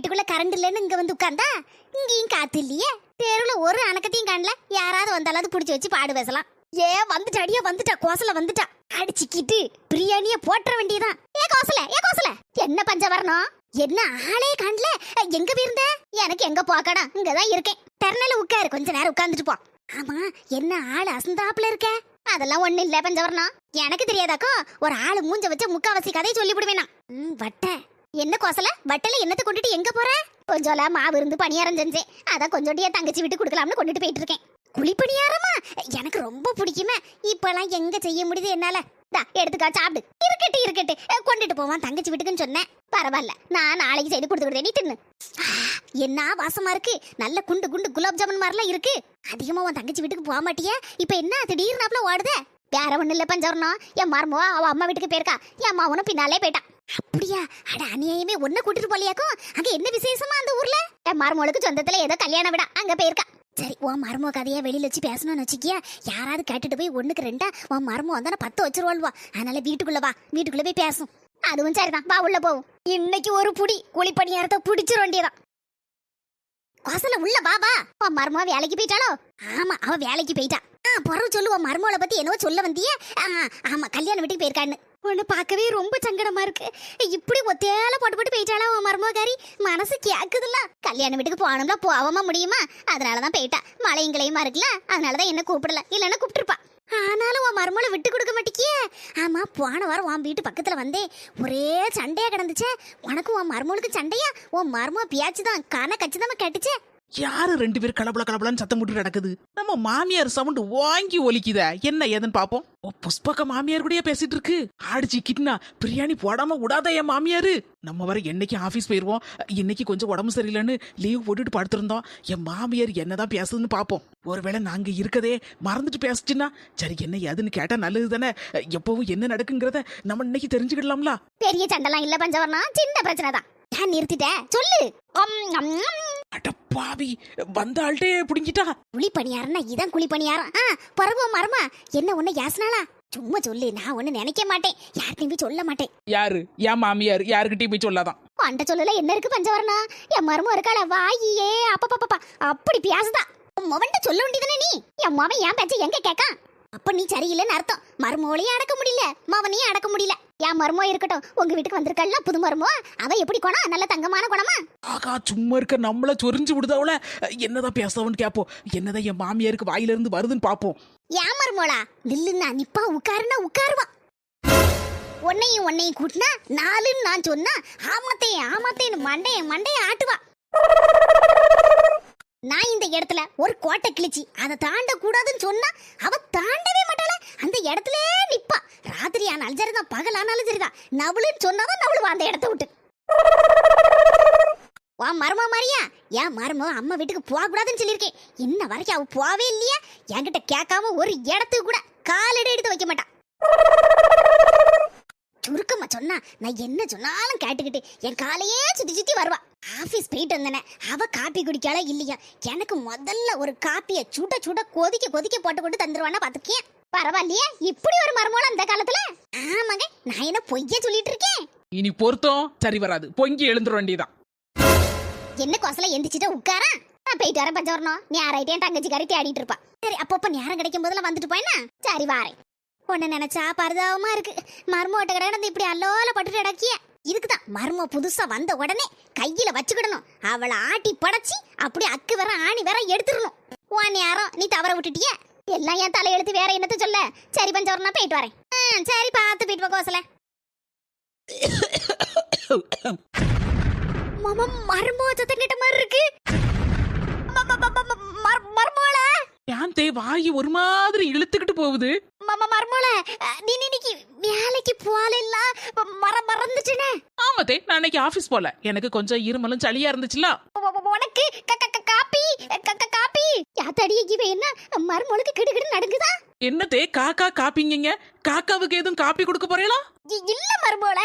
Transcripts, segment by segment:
வீட்டுக்குள்ள கரண்ட் இல்லைன்னு இங்க வந்து உட்கார்ந்தா இங்கேயும் காத்து இல்லையே. தெருவுல ஒரு அணக்கத்தையும் காணல. யாராவது வந்தாலாவது புடிச்சு வச்சு பாடு பேசலாம். ஏ வந்துட்டா அடியா வந்துட்டா கோசல வந்துட்டா. அடிச்சுக்கிட்டு பிரியாணிய போட்டுற வேண்டியதான் ஏ கோசல ஏ கோசல என்ன பஞ்ச வரணும்? என்ன ஆளே காணல? எங்க போயிருந்த? எனக்கு எங்க போக்கடா இங்கதான் இருக்கேன். தெருநால உட்காரு கொஞ்ச நேரம் உட்கார்ந்துட்டு போ. ஆமா என்ன ஆள் அசந்தாப்புல இருக்க? அதெல்லாம் ஒண்ணு இல்ல பஞ்சவரணம். எனக்கு தெரியாதாக்கோ ஒரு ஆளு மூஞ்ச வச்ச முக்காவாசி கதையை சொல்லி விடுவேனா ம் வட்ட. என்ன கோசல? வட்டல என்னத்தை கொண்டுட்டு எங்க போற? கொஞ்சோல மாவு இருந்து பணியாரம் செஞ்சேன். அதான் கொஞ்சோண்டியா தங்கச்சி விட்டு கொடுக்கலாம்னு கொண்டுட்டு போயிட்டு இருக்கேன். குழி பணியாரமா? எனக்கு ரொம்ப பிடிக்குமே. இப்பெல்லாம் எங்க செய்ய முடியுது என்னால? தா எடுத்துக்கா சாப்பிடு. இருக்கட்டு இருக்கட்டு. கொண்டுட்டு போவான் தங்கச்சி வீட்டுக்குன்னு சொன்னேன். பரவாயில்ல. நான் நாளைக்கு செய்து கொடுத்து நீ தின்னு. என்ன வாசமா இருக்கு? நல்ல குண்டு குண்டு குலாப் ஜாமுன் மாதிரிலாம் இருக்கு. அதிகமா உன் தங்கச்சி வீட்டுக்கு போக மாட்டியா. இப்ப என்ன திடீர்னாப்ல ஓடுத? வேற ஒண்ணு இல்ல பஞ்சவரணம். என் மருமவா அவ அம்மா வீட்டுக்கு போயிருக்கா. என் அம்மாவனும் பின்னாலே போயிட்டான் அப்படியா? அட அநியாயமே. ஒன்ன கூட்டிட்டு போலியாக்கும் அங்க என்ன விசேஷமா அந்த ஊர்ல? மருமகளுக்கு சொந்தத்துல ஏதோ கல்யாணம் விடா. அங்க போயிருக்கா. சரி உன் மருமக கதையை வெளியில வச்சு பேசணும்னு வச்சுக்கியா? யாராவது கேட்டுட்டு போய் ஒண்ணுக்கு ரெண்டா உன் மருமக வந்தா பத்து வச்சிருவாள்வா. அதனால வீட்டுக்குள்ள வா. வீட்டுக்குள்ள போய் பேசும். அதுவும் சரிதான். வா உள்ள போவோம். இன்னைக்கு ஒரு புடி. குழிப்பணியாரத்தை புடிச்சிட வேண்டியதான் வாசல உள்ள வா வா. உன் மருமக வேலைக்கு போயிட்டாளோ? ஆமா அவ வேலைக்கு போயிட்டா. ஆ பிறகு சொல்லு. உன் மருமகளை பத்தி என்னவோ சொல்ல வந்தியே. ஆமா கல்யாணம் வீட்டுக்கு போயிருக்கான்னு. ஒன்று பார்க்கவே ரொம்ப சங்கடமா இருக்கு. இப்படி ஒத்தையால போட்டு போட்டு போயிட்டாளா உன் மருமகாரி? மனசு கேக்குதுல்ல. கல்யாண வீட்டுக்கு போனோம்னா போகாம முடியுமா? அதனாலதான் போயிட்டா. மழையும் கிளையுமா இருக்குல்ல அதனாலதான் என்ன கூப்பிடல. இல்லைன்னா கூப்பிட்டுருப்பா. ஆனாலும் உன் மருமகளை விட்டு கொடுக்க மாட்டேக்கியே? ஆமா போன வாரம் உன் வீட்டு பக்கத்துல வந்தேன் ஒரே சண்டையா கிடந்துச்சே. உனக்கும் உன் மருமகளுக்கு சண்டையா? உன் மருமக பியாச்சு தான் காண கச்சிதமா கேட்டுச்சே. யாரு ரெண்டு பேர் கலபல கலபலன்னு சத்தம் போட்டு நடக்குது? நம்ம மாமியார் சவுண்ட் வாங்கி ஒலிக்குதே. என்ன ஏதுன்னு பாப்போம். ஓ புஷ்பக்க மாமியார் கூடயே பேசிட்டு இருக்கு ஆடிச்சு கிட்னா பிரியாணி போடாம விடாத என் மாமியாரு. நம்ம வர என்னைக்கு ஆபீஸ் போயிருவோம்? இன்னைக்கு கொஞ்சம் உடம்பு சரியில்லைன்னு லீவ் போட்டுட்டு படுத்திருந்தோம். என் மாமியார் என்னதான் பேசுதுன்னு பாப்போம். ஒருவேளை நாங்க இருக்கதே மறந்துட்டு பேசுச்சுன்னா சரி என்ன ஏதுன்னு கேட்டா நல்லது தானே எப்பவும் என்ன நடக்குங்கிறத நம்ம இன்னைக்கு தெரிஞ்சுக்கிடலாம்ல. பெரிய சண்டைலாம் இல்ல பஞ்சவரணம் சின்ன பிரச்சனை தான் நான் நிறுத்திட்டேன். சொல்லு. அம், அம், அம். அட பாவி வந்த ஆள்கிட்டே பிடிங்கிட்டா? குழி பணியாரம்னா இதான் குழி பணியாரம் ஆ பரவ மரமா? என்ன ஒண்ணு யாசனாலா சும்மா சொல்லு நான் ஒண்ணு நினைக்க மாட்டேன். யார்கிட்டயும் போய் சொல்ல மாட்டேன். யாரு? என் மாமியார் யாருக்கிட்டையும் போய் சொல்லாதான். அண்ட சொல்லல என்ன இருக்கு பஞ்சவரணம் என் மருமம் இருக்காள? வாயியே அப்பப்பப்பா. அப்படி பேசுதா உன் மவன்ட்ட சொல்ல வேண்டியதானே நீ? என் மவன் என் பேச்ச எங்க கேக்கான் அப்ப நீ சரியில்லைன்னு அர்த்தம். மருமோளையும் அடக்க முடியல மவனையும் அடக்க முடியல. என் மருமோ இருக்கட்டும் உங்க வீட்டுக்கு வந்திருக்கல்ல புது மருமோ? அவ எப்படி குணம் நல்ல தங்கமான குணமா? ஆகா சும்மா இருக்க நம்மள சொரிஞ்சு விடுதாவல என்னதான் பேசவன்னு கேப்போம். என்னதான் என் மாமியாருக்கு வாயில இருந்து வருதுன்னு பாப்போம். ஏன் மருமோளா? நில்லுன்னா நிப்பா உட்காருன்னா உட்காருவா. உன்னையும் உன்னையும் கூட்டினா நாலுன்னு நான் சொன்னா ஆமாத்தே ஆமாத்தேன்னு மண்டைய மண்டைய ஆட்டுவா. இடத்துல ஒரு கோட்டை கிழிச்சி அதை தாண்ட கூடாதுன்னு சொன்னா அவ தாண்டவே மாட்டாள. அந்த இடத்துல நிப்பா. ராத்திரி ஆனாலும் சரிதான் பகல் ஆனாலும் சரிதான் நவளுன்னு சொன்னாதான் நவளுவா அந்த இடத்த விட்டு. வா மருமா மாதிரியா ஏன் மருமோ அம்மா வீட்டுக்கு போகக்கூடாதுன்னு சொல்லியிருக்கேன். இன்ன வரைக்கும் அவ போவே இல்லையா. என்கிட்ட கேட்காம ஒரு இடத்துக்கு கூட காலடி எடுத்து வைக்க மாட்டான் சுருக்கமா சொன்னா நான் என்ன சொன்னாலும் கேட்டுக்கிட்டு என் காலையே சுத்தி சுத்தி வருவா. ஆபீஸ் போயிட்டு வந்தேனே. அவ காப்பி குடிக்கால இல்லையா? எனக்கு முதல்ல ஒரு காப்பிய சுட சுட கொதிக்க கொதிக்க போட்டு கொண்டு தந்துருவானா பாத்துக்கேன் பரவாயில்லையே இப்படி ஒரு மருமோளம் அந்த காலத்துல? ஆமாங்க நான் என்ன பொய்ய சொல்லிட்டு இருக்கேன்? இனி பொருத்தம் சரி வராது. பொங்கி எழுந்துட வேண்டியதான் என்ன கொசல எந்திரிச்சிட்டு உட்காரா? நான் போயிட்டு வரேன் பஞ்சவரணம். நீ ஆராயிட்டே தங்கச்சி கறி தேடிட்டு இருப்பா. சரி அப்பப்ப நேரம் கிடைக்கும் போதெல்லாம் வந்துட்டு போயினா? சரி வாரேன். உன்னை நினைச்சா பரிதாபமா இருக்கு. மர்மோட்ட கிடந்து இப்படி அல்லோல பட்டுட்டு அடக்கிய இதுக்குதான் மர்ம புதுசா வந்த உடனே கையில வச்சுக்கிடணும். அவளை ஆட்டி படைச்சி அப்படியே அக்கு வர ஆணி வர எடுத்துடணும். உன் நேரம் நீ தவற விட்டுட்டிய? எல்லாம் என் தலையெழுத்து வேற என்னத்த சொல்ல? சரி பஞ்சவரணம் போயிட்டு வரேன். சரி பார்த்து போயிட்டு வா கோசல. மாமா மர்மோ சத்தம் கிட்ட மாதிரி இருக்கு. ம- ஏன் தே வாய் ஒரு மாதிரி இழுத்துக்கிட்டு போகுது. மாமா மர்மோள நீ இன்னைக்கு வேலைக்கு போகல மர மறந்துச்சுனே ஆமாத்தே நான் அன்னைக்கு ஆபீஸ் போல. எனக்கு கொஞ்சம் இருமலும் சளியா இருந்துச்சுல உனக்கு? காப்பி? காப்பி? யாத்தடிய இவ என்ன? மர்மோளுக்கு கிடு கிடு நடுங்குதா? என்னத்தே காக்கா காப்பிங்க காக்காவுக்கு எதுவும் காப்பி கொடுக்க போறீங்களா? இல்ல மர்மோள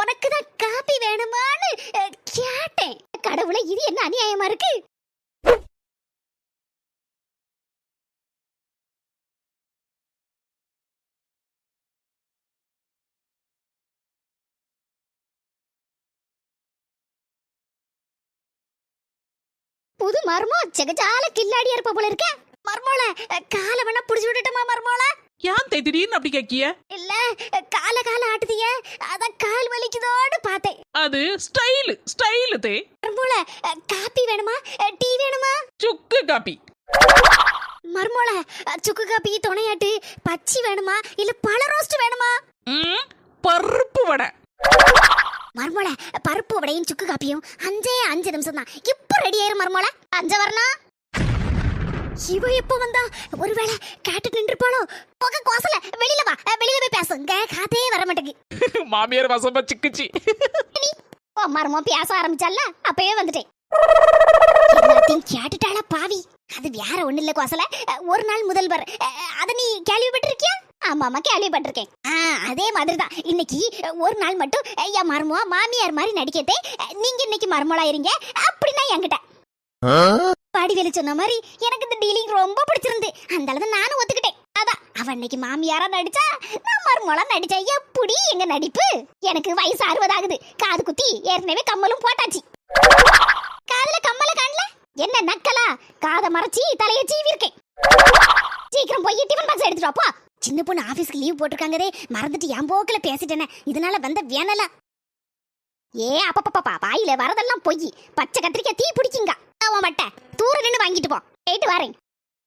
உனக்கு தான் காப்பி வேணுமான்னு கேட்டேன். கடவுளே இது என்ன அநியாயமா இருக்கு? புது மர்மோ செகஜால கில்லாடியா இருப்ப போல இருக்க. மர்மோல காலை வேணா புடிச்சு விட்டுட்டமா மர்மோல ஏன் திடீர்னு அப்படி கேக்கிய இல்ல கால கால ஆட்டுதிய அதான் கால் வலிக்குதோடு பார்த்தேன். அது ஸ்டைலு ஸ்டைலு தே. மர்மோல காப்பி வேணுமா? டீ வேணுமா? சுக்கு காப்பி. மர்மோல சுக்கு காப்பி துணையாட்டு பச்சி வேணுமா? இல்ல பழ ரோஸ்ட் வேணுமா? பருப்பு வடை. மர்மோல பருப்பு வடையும் சுக்கு காப்பியும் அஞ்சே அஞ்சு நிமிஷம் தான் இப்போ ரெடி ஆயிரும் மர்மோல அஞ்ச வரணும் இவ எப்போ வந்தா? ஒருவேளை கேட்டு நின்றுப்பாளோ? போக கோசல. வெளியில வா. வெளியில போய் பேசுங்க காத்தே வர மாட்டேங்குது. மாமியார் வசமா சிக்குச்சு. ஓ மர்மோ பேச ஆரம்பிச்சால அப்பவே வந்துட்டேன். எல்லாத்தையும் கேட்டுட்டாளா பாவி. அது வேற ஒண்ணு இல்ல கோசல ஒரு நாள் முதல்வர். அத நீ கேள்விப்பட்டிருக்கியா? ஆமா ஆமா கேள்விப்பட்டிருக்கேன் அதே மாதிரிதான். இன்னைக்கு ஒரு நாள் மட்டும் ஐயா மருமோ மாமியார் மாதிரி நடிக்கத்தே நீங்க இன்னைக்கு மருமலா இருங்க அப்படின்னா என்கிட்ட. பாடிவேலு சொன்ன மாதிரி எனக்கு இந்த டீலிங் ரொம்ப பிடிச்சிருந்து. அந்த அளவு நானும் ஒத்துக்கிட்டேன். அதான் அவ இன்னைக்கு மாமியாரா நடிச்சா நான் மருமலா நடிச்சா எப்படி எங்க நடிப்பு? எனக்கு வயசு அறுபது ஆகுது. காது குத்தி ஏற்கனவே கம்மலும் போட்டாச்சு. காதுல கம்மல காணல? என்ன நக்கலா? காதை மறைச்சி தலைய சீவி இருக்கேன் சீக்கிரம் போய் டிஃபன் பாக்ஸ் எடுத்துட்டு வாப்பா சின்ன பொண்ணு ஆஃபீஸ்க்கு லீவ் போட்டிருக்காங்கதே மறந்துட்டு என் போக்குல பேசிட்டேனே. இதனால வந்த வேணல. ஏ அப்பப்பப்பா வாயில வரதெல்லாம் பொய். பச்சை கத்திரிக்காய் தீ பிடிக்குங்க. அவன் மட்டை. தூர நின்னு வாங்கிட்டு போ. போயிட்டு வரேன்.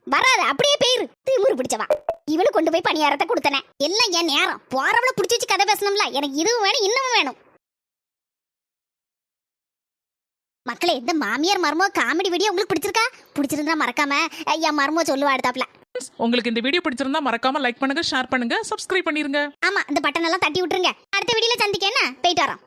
வராது அப்படியே பேரு திமுரு பிடிச்சவா. இவளு கொண்டு போய் பணியாரத்தை கொடுத்தனே. எல்லாம் என் நேரம். போறவளை பிடிச்சி வச்சு கதை பேசணும்ல. எனக்கு இதுவும் வேணும் இன்னமும் வேணும். மக்களே இந்த மாமியார் மர்மோ காமெடி வீடியோ உங்களுக்கு பிடிச்சிருக்கா? பிடிச்சிருந்தா மறக்காம என் மர்மோ சொல்லுவா எடுத்தாப்ல உங்களுக்கு இந்த வீடியோ பிடிச்சிருந்தா மறக்காம லைக் பண்ணுங்க ஷேர் பண்ணுங்க சப்ஸ்கிரைப் பண்ணிருங்க. ஆமா இந்த பட்டன் எல்லாம் தட்டி விட்டுருங்க. அடுத்த வீடியோல சந்திக்க என்ன? போயிட்டு வரோம்.